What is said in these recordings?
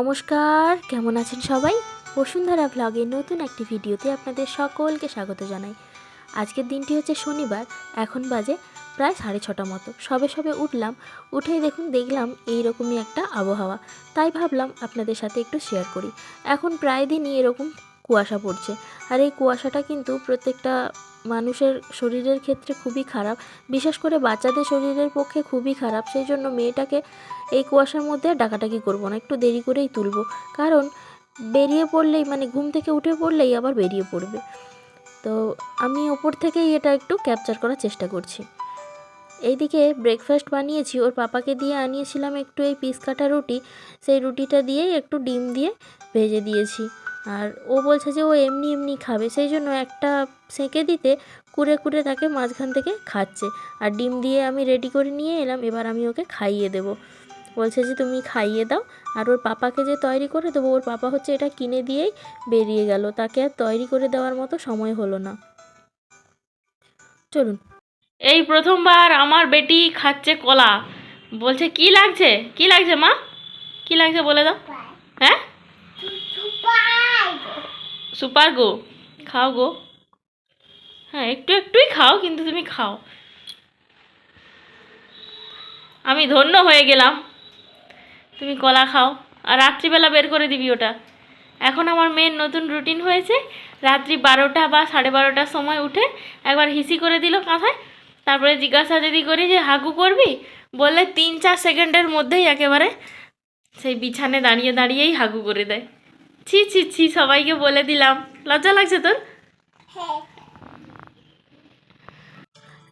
নমস্কার, কেমন আছেন সবাই? বসুন্ধরা ব্লগের নতুন একটি ভিডিওতে আপনাদের সকলকে স্বাগত জানাই। আজকের দিনটি হচ্ছে শনিবার, এখন বাজে প্রায় সাড়ে ছটা মতো। সবে সবে উঠলাম, উঠেই দেখুন, দেখলাম এই রকমই একটা আবহাওয়া। তাই ভাবলাম আপনাদের সাথে একটু শেয়ার করি। এখন প্রায় দিনই এরকম কুয়াশা পড়ছে। আর এই কুয়াশাটা কিন্তু প্রত্যেকটা মানুষের শরীরের ক্ষেত্রে খুবই খারাপ। বিশেষ করে বাচ্চাদের শরীরের পক্ষে খুবই খারাপ। সেই জন্য মেয়েটাকে এই কুয়াশার মধ্যে আর ডাকাডাকি করব না। একটু দেরি করেই তুলব। কারণ বেরিয়ে পড়লেই মানে ঘুম থেকে উঠে পড়লেই আবার বেরিয়ে পড়বে। তো আমি ওপর থেকেই এটা একটু ক্যাপচার করার চেষ্টা করছি। এইদিকে ব্রেকফাস্ট বানিয়েছি। ওর পাপাকে দিয়ে আনিয়েছিলাম একটু এই পিস কাটা রুটি। সেই রুটিটা দিয়েই একটু ডিম দিয়ে ভেজে দিয়েছি। আর ও বলছে যে ও এমনি এমনি খাবে সেই জন্য একটা সেঁকে দিতে কুড়ে কুড়ে তাকে মাঝখান থেকে খাচ্ছে। আর ডিম দিয়ে আমি রেডি করে নিয়ে এলাম এবার আমি ওকে খাইয়ে দেবো। বলছে যে তুমি খাইয়ে দাও আর ওর পাপাকে যে তৈরি করে দেবো ওর পাপা হচ্ছে এটা কিনে দিয়েই বেরিয়ে গেল। তাকে আর তৈরি করে দেওয়ার মতো সময় হলো না। চলুন। এই প্রথমবার আমার বেটি খাচ্ছে কলা। বলছে কি লাগছে? কি লাগছে মা? কি লাগছে বলে দাও। হ্যাঁ? সুপার গো, খাও গো। হ্যাঁ একটু একটুই খাও, কিন্তু তুমি খাও। আমি ধন্য হয়ে গেলাম। তুমি কলা খাও, আর রাত্রিবেলা বের করে দিবি ওটা। এখন আমার মেয়ের নতুন রুটিন হয়েছে। রাত্রি বারোটা বা সাড়ে বারোটার সময় উঠে একবার হিসি করে দিল কাঁথায় তারপরে জিজ্ঞাসা যদি করি যে, হাগু করবি? বললে তিন চার সেকেন্ডের মধ্যেই একেবারে সেই বিছানে দাঁড়িয়ে দাঁড়িয়েই হাগু করে দেয়। ছি ছি ছি সবাইকে বলে দিলাম। লজ্জা লাগছে তোর?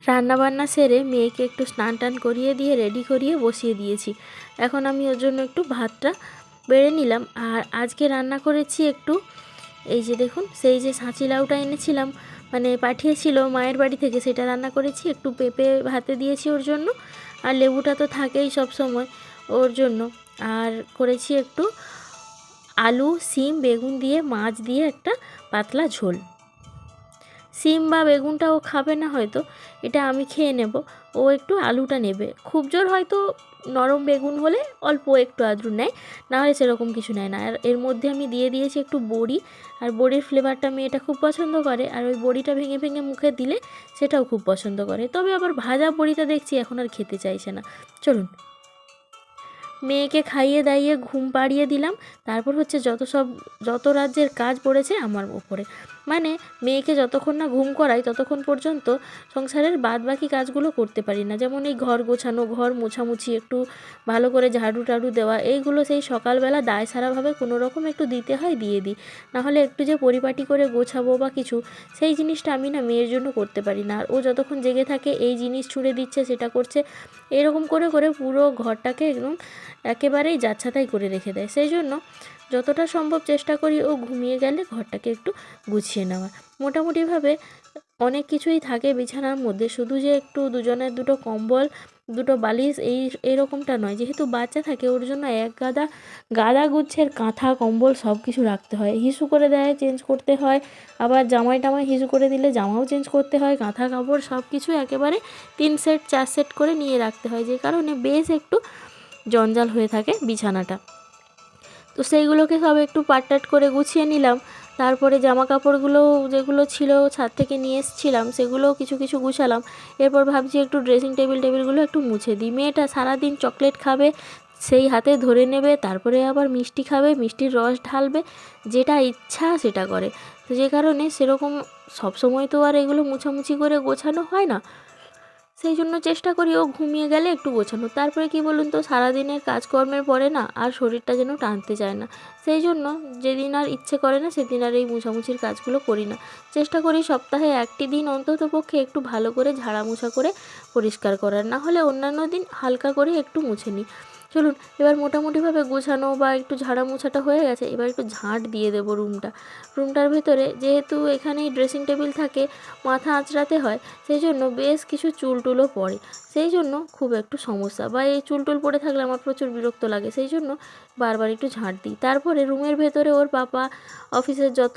রান্না বান্না সেরে মেয়েকে একটু স্নান টান করিয়ে দিয়ে রেডি করিয়ে বসিয়ে দিয়েছি। এখন আমি ওর জন্য একটু ভাতটা বেড়ে নিলাম। আর আজকে রান্না করেছি একটু এই যে দেখুন সেই যে সাঁচি লাউটা এনেছিলাম মানে পাঠিয়েছিল মায়ের বাড়ি থেকে সেটা রান্না করেছি। একটু পেঁপে ভাতে দিয়েছি ওর জন্য আর লেবুটা তো থাকেই সব সময় ওর জন্য। আর করেছি একটু আলু, সিম, বেগুন দিয়ে, মাছ দিয়ে একটা পাতলা ঝোল। সিম বা বেগুনটা ও খাবে না হয়তো, এটা আমি খেয়ে নেব। ও একটু আলুটা নেবে। খুব জোর হয়তো নরম বেগুন হলে অল্প একটু আদ্রু নেয়, না হলে সেরকম কিছু নেয় না। আর এর মধ্যে আমি দিয়ে দিয়েছি একটু বড়ি। আর বড়ির ফ্লেভারটা মেয়েটা খুব পছন্দ করে। আর ওই বড়িটা ভেঙে ভেঙে মুখে দিলে সেটাও খুব পছন্দ করে। তবে আবার ভাজা বড়িটা দেখছি এখন আর খেতে চাইছে না। চলুন। মেয়েকে খাইয়ে দাইয়ে ঘুম পাড়িয়ে দিলাম। তারপর হচ্ছে যত সব, যত রাজ্যের কাজ পড়েছে আমার উপরে মানে মেয়েকে যতক্ষণ না ঘুম করাই ততক্ষণ পর্যন্ত সংসারের বাদ বাকি কাজগুলো করতে পারি না। যেমন এই ঘর গোছানো, ঘর মোছামুছি, একটু ভালো করে ঝাড়ু টাড়ু দেওয়া, এইগুলো সেই সকালবেলা দায় সারাভাবে কোনো রকম একটু দিতে হয়, দিয়ে দিই। নাহলে একটু যে পরিপাটি করে গোছাবো বা কিছু, সেই জিনিসটা আমি না মেয়ের জন্য করতে পারি না। আর ও যতক্ষণ জেগে থাকে, এই জিনিস ছুঁড়ে দিচ্ছে, সেটা করছে, এরকম করে করে পুরো ঘরটাকে একদম একেবারেই যাচ্ছাতাই করে রেখে দেয়। সেই জন্য যতটা সম্ভব চেষ্টা করি ও ঘুমিয়ে গেলে ঘরটাকে একটু গুছিয়ে নেওয়ার। মোটামুটিভাবে অনেক কিছুই থাকে বিছানার মধ্যে, শুধু যে একটু দুজনের দুটো কম্বল, দুটো বালিশ, এই এরকমটা নয়। যেহেতু বাচ্চা থাকে, ওর জন্য এক গাদা গাদা গুচ্ছের কাঁথা, কম্বল সব কিছু রাখতে হয়। হিসু করে দেয়, চেঞ্জ করতে হয়। আবার জামাই টামাই হিসু করে দিলে জামাও চেঞ্জ করতে হয়। কাঁথা, কাপড় সব কিছু একেবারে তিন সেট, চার সেট করে নিয়ে রাখতে হয়। যে কারণে বেশ একটু জঞ্জাল হয়ে থাকে বিছানাটা। তো সেইগুলোকে সব একটু পাটটাট করে গুছিয়ে নিলাম। তারপরে জামা কাপড়গুলো যেগুলো ছিল ছাদ থেকে নিয়ে এসেছিলাম, সেগুলোও কিছু কিছু গুছালাম। এরপর ভাবছি একটু ড্রেসিং টেবিল টেবিলগুলো একটু মুছে দিই। মেয়েটা সারাদিন চকলেট খাবে, সেই হাতে ধরে নেবে, তারপরে আবার মিষ্টি খাবে, মিষ্টির রস ঢালবে, যেটা ইচ্ছা সেটা করে। তো যে কারণে সেরকম সবসময় তো আর এগুলো মুছামুছি করে গোছানো হয় না। সেই জন্য চেষ্টা করি ও ঘুমিয়ে গেলে একটু গোছানো। তারপরে কি বলুন তো, সারাদিনের কাজকর্মের পরে না আর শরীরটা যেন টানতে চায় না। সেই জন্য যেদিন আর ইচ্ছে করে না সেদিন আর এই মুছামুছির কাজগুলো করি না। চেষ্টা করি সপ্তাহে একটি দিন অন্তত পক্ষে একটু ভালো করে ঝাড়া মুছা করে পরিষ্কার করার। না হলে অন্যান্য দিন হালকা করে একটু মুছে নিই। চলুন, এবার মোটামুটিভাবে গোছানো বা একটু ঝাড়া মোছাটা হয়ে গেছে, এবার একটু ঝাঁট দিয়ে দেবো রুমটা। রুমটার ভেতরে যেহেতু এখানেই ড্রেসিং টেবিল থাকে, মাথা আঁচড়াতে হয়, সেই জন্য বেশ কিছু চুলটুলও পড়ে। সেই জন্য খুব একটু সমস্যা, বা এই চুলটুল পড়ে থাকলে আমার প্রচুর বিরক্ত লাগে, সেই জন্য বারবার একটু ঝাঁট দিই। তারপরে রুমের ভেতরে ওর পাপা অফিসের যত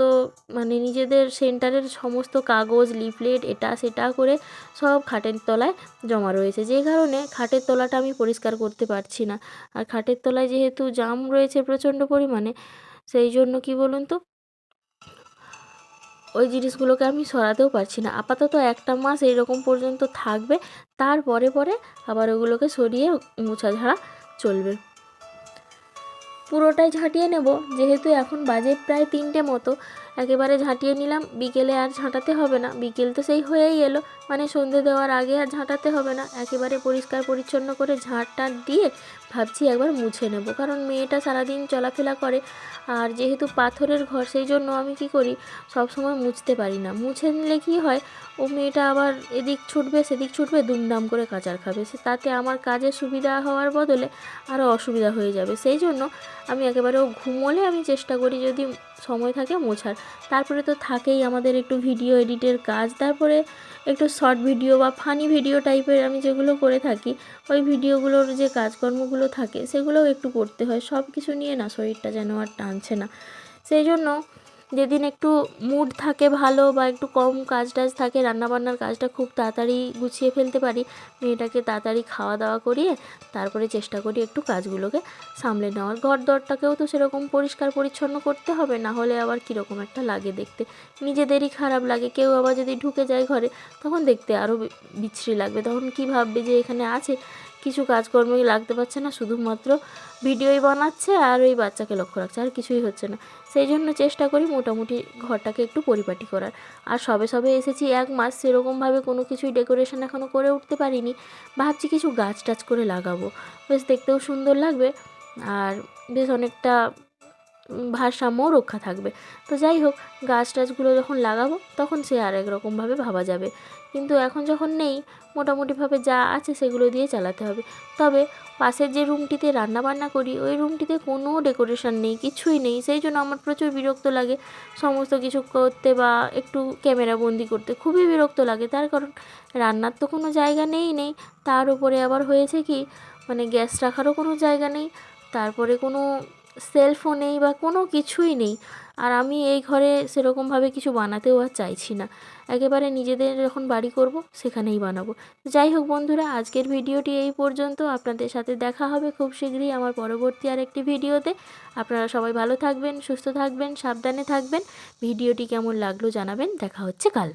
মানে নিজেদের সেন্টারের সমস্ত কাগজ, লিফলেট, এটা সেটা করে সব খাটের তলায় জমা রয়েছে। যে কারণে খাটের তলাটা আমি পরিষ্কার করতে পারছি না। আর খাটের তলায় যেহেতু জাম রয়েছে প্রচণ্ড পরিমাণে, সেই জন্য কি বলুন তো, ওই জিনিসগুলোকে আমি সরাতেও পারছি না। আপাতত একটা মাস এইরকম পর্যন্ত থাকবে, তারপরে পরে আবার ওগুলোকে সরিয়ে মোছা ঝাড়া চলবে। পুরোটাই ঝাঁটিয়ে নেব যেহেতু এখন বাজে প্রায় তিনটে মতো। একেবারে ঝাঁটিয়ে নিলাম। বিকেলে আর ঝাঁটাতে হবে না। বিকেল তো সেই হয়েই এলো। মানে সন্ধে দেওয়ার আগে আর ঝাঁটাতে হবে না। একেবারে পরিষ্কার পরিচ্ছন্ন করে ঝাঁট টাঁট দিয়ে ভাবছি একবার মুছে নেব। কারণ মেয়েটা সারাদিন চলাফেরা করে। আর যেহেতু পাথরের ঘর, সেই জন্য আমি কি করি? সব সময় মুছতে পারি না। মুছে নিলে কি হয়? ও মেয়েটা আবার এদিক ছুটবে, সেদিক ছুটবে, দুমদাম করে কাচার খাবে। সে তাতে আমার কাজে সুবিধা হওয়ার বদলে আরও অসুবিধা হয়ে যাবে। সেই জন্য আমি একেবারে ও ঘুমোলে আমি চেষ্টা করি যদি সময় থাকে মোছার। তারপরে তো থাকেই আমাদের একটু ভিডিও এডিটের কাজ, তারপরে একটু শর্ট ভিডিও বা ফানি ভিডিও টাইপের আমি যেগুলো করে থাকি, ওই ভিডিওগুলোর যে কাজকর্মগুলো থাকে, সেগুলোও একটু করতে হয়। সব কিছু নিয়ে না শরীরটা যেন আর টানছে না। সেই জন্য যেদিন একটু মুড থাকে ভালো বা একটু কম কাজ টাজ থাকে, রান্নাবান্নার কাজটা খুব তাড়াতাড়ি গুছিয়ে ফেলতে পারি, মেয়েটাকে তাড়াতাড়ি খাওয়া দাওয়া করিয়ে তারপরে চেষ্টা করি একটু কাজগুলোকে সামলে নেওয়ার। ঘর দরটাকেও তো সেরকম পরিষ্কার পরিচ্ছন্ন করতে হবে, না হলে আবার কীরকম একটা লাগে দেখতে। নিজেদেরই খারাপ লাগে, কেউ আবার যদি ঢুকে যায় ঘরে, তখন দেখতে আরও বিচ্ছিরি লাগবে। তখন কী ভাববে যে এখানে আছে? কিছু কাজকর্মই লাগতে পারছে না, শুধুমাত্র ভিডিওই বানাচ্ছে আর ওই বাচ্চাকে লক্ষ্য রাখছে, আর কিছুই হচ্ছে না। সেই জন্য চেষ্টা করি মোটামুটি ঘরটাকে একটু পরিপাটি করার। আর সবে সবে এসেছি এক মাস, সেরকমভাবে কোনো কিছুই ডেকোরেশন এখনও করে উঠতে পারিনি। ভাবছি কিছু গাছ টাছ করে লাগাবো। বেশ দেখতেও সুন্দর লাগবে। আর বেশ অনেকটা ভারসাম্যও রক্ষা থাকবে। তো যাই হোক, গাছ টাছগুলো যখন লাগাবো, তখন সে আর এক রকমভাবে ভাবা যাবে। কিন্তু এখন যখন নেই মোটামুটিভাবে যা আছে সেগুলো দিয়ে চালাতে হবে। তবে পাশের যে রুমটিতে রান্না বান্না করি, ওই রুমটিতে কোনো ডেকোরেশন নেই, কিছুই নেই। সেই জন্য আমার প্রচুর বিরক্ত লাগে। সমস্ত কিছু করতে বা একটু ক্যামেরা বন্দি করতে খুবই বিরক্ত লাগে। তার কারণ রান্নার তো কোনো জায়গা নেই নেই। তার উপরে আবার হয়েছে কি মানে গ্যাস রাখারও কোনো জায়গা নেই। তারপরে কোনো সেলফও নেই বা কোনো কিছুই নেই। আর আমি এই ঘরে সেরকমভাবে কিছু বানাতেও আর চাইছি না। একেবারে নিজেদের যখন বাড়ি করব, সেখানেই বানাবো। যাই হোক বন্ধুরা, আজকের ভিডিওটি এই পর্যন্ত। আপনাদের সাথে দেখা হবে খুব শীঘ্রই আমার পরবর্তী আরেকটি ভিডিওতে। আপনারা সবাই ভালো থাকবেন, সুস্থ থাকবেন, সাবধানে থাকবেন। ভিডিওটি কেমন লাগল জানাবেন। দেখা হচ্ছে কাল।